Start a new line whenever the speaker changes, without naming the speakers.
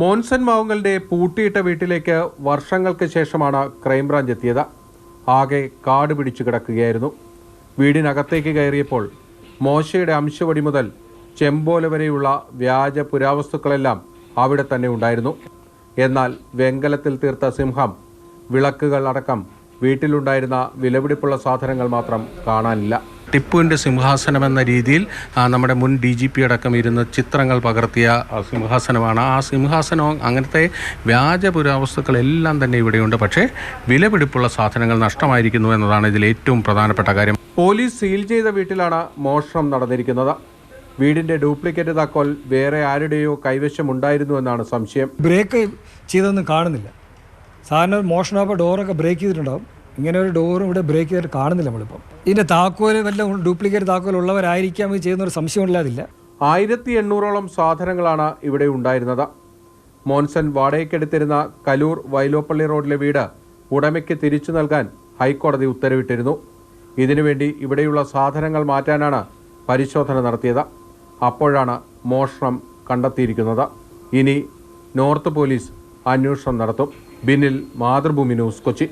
മോൻസൺ മാവുങ്ങളുടെ പൂട്ടിയിട്ട വീട്ടിലേക്ക് വർഷങ്ങൾക്ക് ശേഷമാണ് ക്രൈംബ്രാഞ്ച് എത്തിയത്. ആകെ കാട് പിടിച്ചു കിടക്കുകയായിരുന്നു. വീടിനകത്തേക്ക് കയറിയപ്പോൾ മോശയുടെ അംശവടി മുതൽ ചെമ്പോല വരെയുള്ള വ്യാജ പുരാവസ്തുക്കളെല്ലാം അവിടെ തന്നെ ഉണ്ടായിരുന്നു. എന്നാൽ വെങ്കലത്തിൽ തീർത്ത സിംഹം വിളക്കുകൾ അടക്കം വീട്ടിലുണ്ടായിരുന്ന വിലപിടിപ്പുള്ള സാധനങ്ങൾ മാത്രം കാണാനില്ല. ടിപ്പുവിന്റെ സിംഹാസനം എന്ന രീതിയിൽ നമ്മുടെ മുൻ ഡി ജി പി അടക്കം ഇരുന്ന് ചിത്രങ്ങൾ പകർത്തിയ ആ, സിംഹാസനമാണ്. ആ സിംഹാസനവും അങ്ങനത്തെ വ്യാജ പുരാവസ്തുക്കളെല്ലാം തന്നെ ഇവിടെയുണ്ട്. പക്ഷേ വിലപിടിപ്പുള്ള സാധനങ്ങൾ നഷ്ടമായിരിക്കുന്നു എന്നതാണ് ഇതിൽ ഏറ്റവും പ്രധാനപ്പെട്ട കാര്യം. പോലീസ് സീൽ ചെയ്ത വീട്ടിലാണ് മോഷണം നടന്നിരിക്കുന്നത്. വീടിന്റെ ഡ്യൂപ്ലിക്കേറ്റ് താക്കോൽ വേറെ ആരുടെയോ കൈവശമുണ്ടായിരുന്നു എന്നാണ് സംശയം.
ബ്രേക്ക് ചെയ്തൊന്നും കാണുന്നില്ല. സാധാരണ മോഷണമാകുമ്പോൾ ഡോറൊക്കെ ബ്രേക്ക് ചെയ്തിട്ടുണ്ടാവും. ഇങ്ങനെ ഒരു ഡോറും ഇവിടെ ബ്രേക്ക് ചെയ്തിട്ട് കാണുന്നില്ല നമ്മളിപ്പം. ഇതിന്റെ താക്കോൽ വല്ല ഡ്യൂപ്ലിക്കേറ്റ് താക്കോൽ ഉള്ളവരായിരിക്കാം ഇത് ചെയ്യുന്ന ഒരു സംശയമില്ലാതില്ല
ആയിരത്തി എണ്ണൂറോളം സാധനങ്ങളാണ് ഇവിടെ ഉണ്ടായിരുന്നത്. മോൻസൺ വാടകയ്ക്കെടുത്തിരുന്ന കലൂർ വൈലോപ്പള്ളി റോഡിലെ വീട് ഉടമയ്ക്ക് തിരിച്ചു നൽകാൻ ഹൈക്കോടതി ഉത്തരവിട്ടിരുന്നു. ഇതിനുവേണ്ടി ഇവിടെയുള്ള സാധനങ്ങൾ മാറ്റാനാണ് പരിശോധന നടത്തിയത്. അപ്പോഴാണ് മോഷണം കണ്ടെത്തിയിരിക്കുന്നത്. ഇനി നോർത്ത് പോലീസ് അന്വേഷണം നടത്തും. ബിന്നിൽ മാതൃഭൂമി ന്യൂസ് കൊച്ചി.